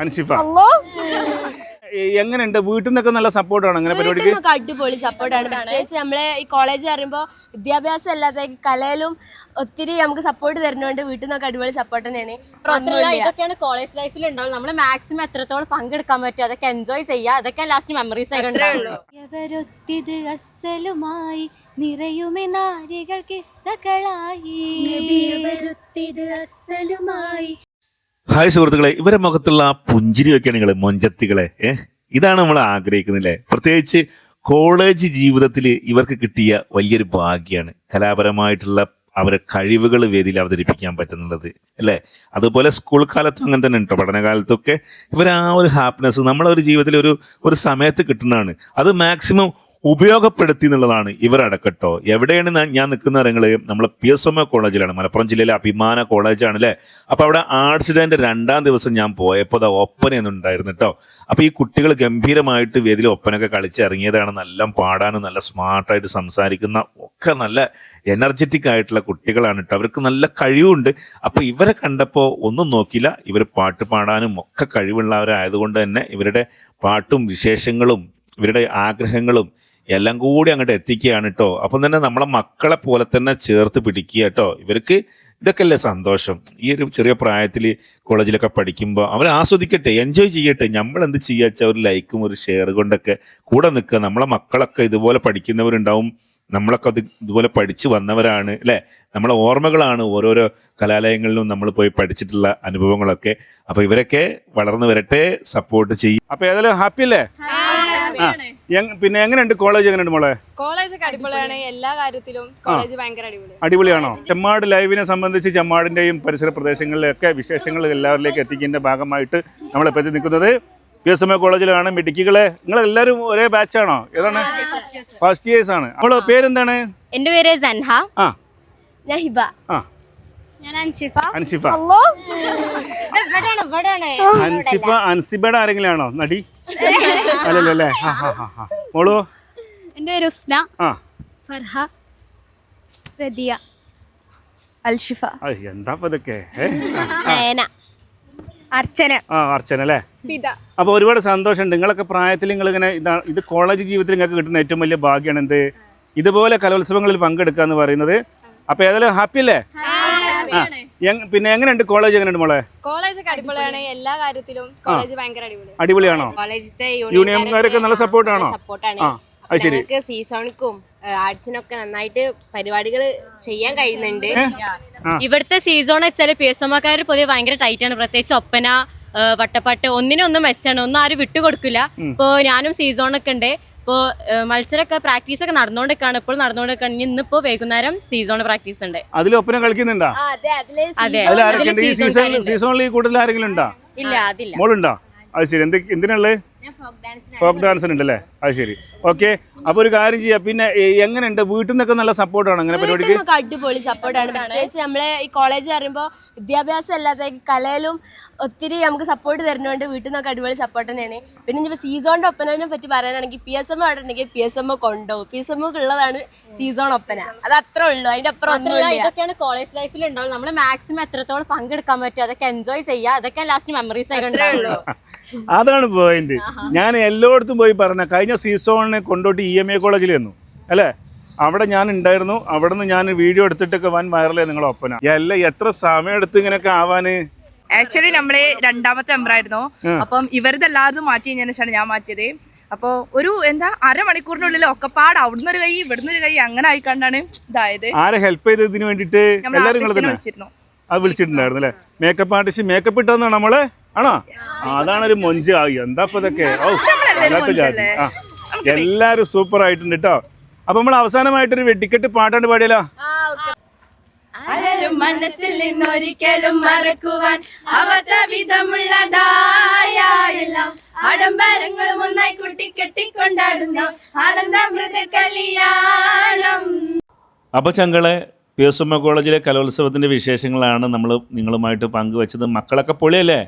Anshifa A- എങ്ങനെയുണ്ട്? വീട്ടിൽ നിന്നൊക്കെ നല്ല സപ്പോർട്ടാണ് അങ്ങനെ പരിപാടിക്ക്? അടിപൊളി സപ്പോർട്ടാണ്. പ്രത്യേകിച്ച് നമ്മളെ ഈ കോളേജ് പറയുമ്പോൾ വിദ്യാഭ്യാസം അല്ലാതെ കലയിലും ഒത്തിരി നമുക്ക് സപ്പോർട്ട് തരുന്നുണ്ട് വീട്ടിൽ നിന്നൊക്കെ അടിപൊളി സപ്പോർട്ട് തന്നെയാണ്. ഇതൊക്കെയാണ് കോളേജ് ലൈഫിൽ ഉണ്ടാവും നമ്മൾ മാക്സിമം എത്രത്തോളം പങ്കെടുക്കാൻ പറ്റും അതൊക്കെ എൻജോയ് ചെയ്യുക. അതൊക്കെ ലാസ്റ്റ് മെമ്മറീസ് ആയിട്ട് അസലുമായി നിറയുമേ നാരികൾ കിസ്സകളായി. അസലുമായി ഹായ് സുഹൃത്തുക്കളെ ഇവരെ മുഖത്തുള്ള ആ പുഞ്ചിരിയൊക്കെയാണ് നിങ്ങൾ മൊഞ്ചത്തികളെ ഏ? ഇതാണ് നമ്മൾ ആഗ്രഹിക്കുന്നില്ലേ പ്രത്യേകിച്ച് കോളേജ് ജീവിതത്തിൽ ഇവർക്ക് കിട്ടിയ വലിയൊരു ഭാഗ്യമാണ് കലാപരമായിട്ടുള്ള അവരെ കഴിവുകൾ വേദിയിൽ അവതരിപ്പിക്കാൻ പറ്റുന്നുള്ളത് അല്ലേ? അതുപോലെ സ്കൂൾ കാലത്തും അങ്ങനെ തന്നെ ഉണ്ടോ പഠനകാലത്തൊക്കെ ഇവർ ആ ഒരു ഹാപ്പിനെസ് നമ്മളെ ഒരു ജീവിതത്തിൽ ഒരു ഒരു സമയത്ത് കിട്ടുന്നതാണ്. അത് മാക്സിമം ഉപയോഗപ്പെടുത്തി എന്നുള്ളതാണ് ഇവരടക്കട്ടോ എവിടെയാണ് ഞാൻ- നിൽക്കുന്ന നിങ്ങൾ നമ്മളെ പി എസ് എം എ കോളേജിലാണ്. മലപ്പുറം ജില്ലയിലെ അഭിമാന കോളേജാണ് അല്ലേ അപ്പൊ അവിടെ ആർട്സ് ഡേന്റെ രണ്ടാം ദിവസം ഞാൻ പോയപ്പോൾ അത് ഒപ്പനയൊന്നുണ്ടായിരുന്നു കേട്ടോ അപ്പൊ ഈ കുട്ടികൾ ഗംഭീരമായിട്ട് വേദിയിൽ ഒപ്പനൊക്കെ കളിച്ചിറങ്ങിയതാണ്. നല്ല പാടാനും നല്ല സ്മാർട്ടായിട്ട് സംസാരിക്കുന്ന ഒക്കെ നല്ല എനർജറ്റിക് ആയിട്ടുള്ള കുട്ടികളാണ് കേട്ടോ അവർക്ക് നല്ല കഴിവുണ്ട്. അപ്പൊ ഇവരെ കണ്ടപ്പോൾ ഒന്നും നോക്കില്ല ഇവർ പാട്ട് പാടാനും ഒക്കെ കഴിവുള്ളവരായതുകൊണ്ട് തന്നെ ഇവരുടെ പാട്ടും വിശേഷങ്ങളും ഇവരുടെ ആഗ്രഹങ്ങളും എല്ലാം കൂടി അങ്ങോട്ട് എത്തിക്കുകയാണ് കേട്ടോ അപ്പം തന്നെ നമ്മളെ മക്കളെ പോലെ തന്നെ ചേർത്ത് പിടിക്കുക കേട്ടോ ഇവർക്ക് ഇതൊക്കെ അല്ലേ സന്തോഷം. ഈ ഒരു ചെറിയ പ്രായത്തിൽ കോളേജിലൊക്കെ പഠിക്കുമ്പോൾ അവർ ആസ്വദിക്കട്ടെ എൻജോയ് ചെയ്യട്ടെ. നമ്മൾ എന്ത് ചെയ്യുക ഒരു ലൈക്കും ഒരു ഷെയർ കൊണ്ടൊക്കെ കൂടെ നിൽക്കുക. നമ്മളെ മക്കളൊക്കെ ഇതുപോലെ പഠിക്കുന്നവരുണ്ടാവും. നമ്മളൊക്കെ അത് ഇതുപോലെ പഠിച്ചു വന്നവരാണ് അല്ലേ? നമ്മളെ ഓർമ്മകളാണ് ഓരോരോ കലാലയങ്ങളിലും നമ്മൾ പോയി പഠിച്ചിട്ടുള്ള അനുഭവങ്ങളൊക്കെ. അപ്പൊ ഇവരൊക്കെ വളർന്നു വരട്ടെ സപ്പോർട്ട് ചെയ്യും. അപ്പൊ ഏതായാലും ഹാപ്പി അല്ലേ? പിന്നെ എങ്ങനെയുണ്ട് കോളേജ് എങ്ങനെയുണ്ട് മോളെ? കോളേജ് ഒക്കെ അടിപൊളിയാണ്. എല്ലാ കാര്യത്തിലും കോളേജ് ഭയങ്കര അടിപൊളി അടിപൊളിയാണോ? ചെമ്മാട് ലൈവിനെ സംബന്ധിച്ച് ചെമ്മാടിന്റെയും പരിസര പ്രദേശങ്ങളിലൊക്കെ വിശേഷങ്ങൾ എല്ലാവരിലേക്ക് എത്തിക്കുന്നതിന്റെ ഭാഗമായിട്ട് നമ്മൾ എത്തി നിൽക്കുന്നത് പി എസ് എം എ കോളേജിലാണ്. മെഡിക്കുകളെ നിങ്ങൾ എല്ലാവരും ഒരേ ബാച്ചാണോ ഏതാണ്? ഫസ്റ്റ് ഇയേഴ്സ് ആണ്. അവളെ പേരെന്താണ്? എന്റെ പേര് സൻഹ. ആ. ഞാൻ ഹിബ. ആ. ഞാൻ അൻഷിഫ. അൻസിഫ ഇവിടെയാണ് ഇവിടെയാണ്? അൻസിഫ അൻസിബയുടെ ആരെങ്കിലും ആണോ നടി അല്ലല്ലോ അല്ലേ മോളോ? എന്റെ പേര് ഉസ്ന. ആ. ഫർഹ. റദിയ. അൽഷിഫ. എന്താ ഇതൊക്കെ? അർച്ചന. ആ അർച്ചന അല്ലേ? ഫിദ. അപ്പോൾ ഒരുപാട് സന്തോഷമുണ്ട്. നിങ്ങളൊക്കെ പ്രായത്തിൽ നിങ്ങൾ ഇങ്ങനെ ഇതാ ഇത് കോളേജ് ജീവിതത്തിൽ നിങ്ങൾക്ക് കിട്ടുന്ന ഏറ്റവും വലിയ ഭാഗ്യമാണ് എന്ത്? ഇതുപോലെ കലോത്സവങ്ങളിൽ പങ്കെടുക്കുക എന്ന് പറയുന്നത് അപ്പോൾ ഏതായാലും ഹാപ്പി അല്ലേ? ആ പിന്നെ എങ്ങനെയുണ്ട് കോളേജ് എങ്ങനെയുണ്ട് മോളെ? കോളേജ് ഒക്കെ അടിപൊളിയാണ്. എല്ലാ കാര്യത്തിലും കോളേജ് ഭയങ്കര അടിപൊളിയാണ്. അടിപൊളിയാണോ? കോളേജിലത്തെ യൂണിയൻകാരൊക്കെ നല്ല സപ്പോർട്ടാണോ സപ്പോർട്ടാണ് ആ അത് ശരി. ഞങ്ങൾക്ക് സീസോണിക്കും ആർട്സിനൊക്കെ നന്നായിട്ട് പരിപാടികൾ ചെയ്യാൻ കഴിയുന്നുണ്ട്. ഇവിടുത്തെ സീസോൺ വെച്ചാൽ പി എസ് എമ്മക്കാർ പൊതുവെ ഭയങ്കര ടൈറ്റ് ആണ്. പ്രത്യേകിച്ച് ഒപ്പന വട്ടപ്പാട്ട് ഒന്നിനൊന്നും ഒന്നും മെച്ചാണ് ഒന്നും ആരും വിട്ടുകൊടുക്കില്ല. ഇപ്പോ ഞാനും സീസോണൊക്കെ ഉണ്ട്. ഇപ്പോ മത്സരമൊക്കെ പ്രാക്ടീസ് ഒക്കെ നടന്നുകൊണ്ടിരിക്കുകയാണ് ഇപ്പോൾ നടന്നുകൊണ്ടിരിക്കുകയാണ് ഇനി ഇന്നിപ്പോ വൈകുന്നേരം സീസൺ പ്രാക്ടീസ് ഉണ്ട്. അതിൽ ഒപ്പന കളിക്കുന്നുണ്ടോ? അതെ ഉണ്ട് ഈ season സീസണിൽ കാരുണ്ട്. സീസണിൽ ഈ കൂടുതൽ ആരെങ്കിലും ഉണ്ടോ? ഇല്ല അതില്ല. മോളുണ്ടോ? അത് ശരി. എന്ത് എന്തിനുള്ളത് ഫോക്ക് ഡാൻസിന് ഉണ്ടല്ലേ? അത് ശരി. ഓക്കെ അപ്പൊ ഒരു കാര്യം ചെയ്യാം. പിന്നെ എങ്ങനെയുണ്ട്? വീട്ടിൽ നിന്നൊക്കെ നല്ല സപ്പോർട്ടാണ് അങ്ങനെ പരിപാടിക്ക്? അടിപൊളി സപ്പോർട്ടാണ്. പ്രത്യേകിച്ച് നമ്മളെ ഈ കോളേജ് പറയുമ്പോൾ വിദ്യാഭ്യാസം അല്ലാതെ കലയിലും ഒത്തിരി നമുക്ക് സപ്പോർട്ട് തരുന്നതുകൊണ്ട് വീട്ടിൽ നിന്നൊക്കെ അടിപൊളി സപ്പോർട്ട് തന്നെയാണ്. പിന്നെ ഇപ്പൊ സീസോണിന്റെ ഒപ്പനെ പറ്റി പറയാനാണെങ്കിൽ പി എസ് എം അവിടെ ഉണ്ടെങ്കിൽ പി എസ് എം കൊണ്ടുപോകും പി എസ് എം ഉള്ളതാണ് സീസോൺ ഒപ്പന. അത് അത്ര ഉള്ളൂ. അതിന്റെ അപ്പുറം ഒന്നുമില്ല. ഇതൊക്കെയാണ് കോളേജ് ലൈഫിൽ ഉണ്ടാവും നമ്മൾ മാക്സിമം എത്രത്തോളം പങ്കെടുക്കാൻ പറ്റും അതൊക്കെ എൻജോയ് ചെയ്യുക. അതൊക്കെ ലാസ്റ്റ് മെമ്മറീസ് ആയിട്ടുണ്ടാവുള്ളൂ അതാണ് പോയിന്റ് ഞാൻ എല്ലായിടത്തും പോയി പറഞ്ഞ കഴിഞ്ഞ സീസണിന് കൊണ്ടോട്ടി ഇ എം എ കോളേജിൽ വന്നു അല്ലേ? അവിടെ ഞാൻ ഉണ്ടായിരുന്നു. അവിടെ നിന്ന് ഞാൻ വീഡിയോ എടുത്തിട്ടൊക്കെ വൻ വൈറലേ നിങ്ങൾ ഒപ്പന. അല്ല എത്ര സമയം എടുത്ത് ഇങ്ങനെയൊക്കെ ആവാന്? ആക്ച്വലി നമ്മളെ രണ്ടാമത്തെ മെമ്പറായിരുന്നു അപ്പം ഇവരത് എല്ലാവരും മാറ്റി കഴിഞ്ഞതിന് ശേഷമാണ് ഞാൻ മാറ്റിയത്. അപ്പോൾ ഒരു എന്താ അരമണിക്കൂറിനുള്ളിൽ ഒക്കെപ്പാട് അവിടുന്ന് ഒരു കൈ ഇവിടുന്ന് ഒരു കൈ അങ്ങനെ ആയിക്കണ്ടാണ് ഇതായത്. ആരെ ഹെൽപ്പ് വേണ്ടിയിട്ട്? ആർട്ടിസ്റ്റിനെ തന്നെ? വിളിച്ചിരുന്നു. അത് വിളിച്ചിട്ടുണ്ടായിരുന്നു അല്ലേ? മേക്കപ്പ് ആർട്ടിസ്റ്റ് മേക്കപ്പ് ഇട്ടാണോ നമ്മൾ? ആണോ? അതാണ് ഒരു മൊഞ്ച്. എന്താ ഇപ്പൊ ഇതൊക്കെ? എല്ലാരും സൂപ്പർ ആയിട്ടുണ്ട് കേട്ടോ അപ്പൊ നമ്മൾ അവസാനമായിട്ടൊരു വെടിക്കെട്ട് പാട്ടാണ്ട് പാടിയല്ലോ ആരും മനസ്സിൽ നിന്നൊരിക്കലും മറക്കുവാൻ അവത വിധമുള്ളതായ എല്ലാം ആഡംബരങ്ങളും ഒന്നായി കൂട്ടിക്കെട്ടിക്കൊണ്ടാടുന്ന ആനന്ദാമൃത കല്യാണം അപ്പൊ ചങ്കളെ പി എസ് എം എ കോളേജിലെ കലോത്സവത്തിന്റെ വിശേഷങ്ങളാണ് നമ്മൾ നിങ്ങളുമായിട്ട് പങ്കുവച്ചത്. മക്കളൊക്കെ പൊളിയല്ലേ?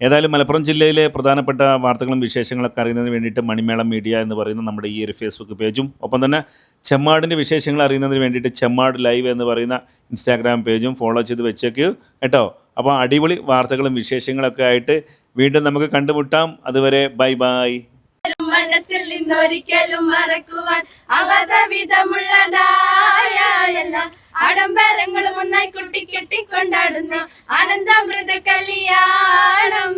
ഏതായാലും മലപ്പുറം ജില്ലയിലെ പ്രധാനപ്പെട്ട വാർത്തകളും വിശേഷങ്ങളൊക്കെ അറിയുന്നതിന് വേണ്ടിയിട്ട് മണിമേളം മീഡിയ എന്ന് പറയുന്ന നമ്മുടെ ഈ ഒരു ഫേസ്ബുക്ക് പേജും ഒപ്പം തന്നെ ചെമ്മാടിന്റെ വിശേഷങ്ങൾ അറിയുന്നതിന് വേണ്ടിയിട്ട് ചെമ്മാട് ലൈവ് എന്ന് പറയുന്ന ഇൻസ്റ്റാഗ്രാം പേജും ഫോളോ ചെയ്ത് വെച്ചേക്ക് കേട്ടോ. അപ്പോൾ അടിപൊളി വാർത്തകളും വിശേഷങ്ങളൊക്കെ ആയിട്ട് വീണ്ടും നമുക്ക് കണ്ടുമുട്ടാം. അതുവരെ ബൈ ബൈ മനസ്സിൽ നിന്നൊരിക്കലും മറക്കുവാൻ അവധവിധമുള്ളതായ ആഡംബരങ്ങളും ഒന്നായി കുട്ടി ആനന്ദാമൃത ആനന്ദമൃത കല്യാണം.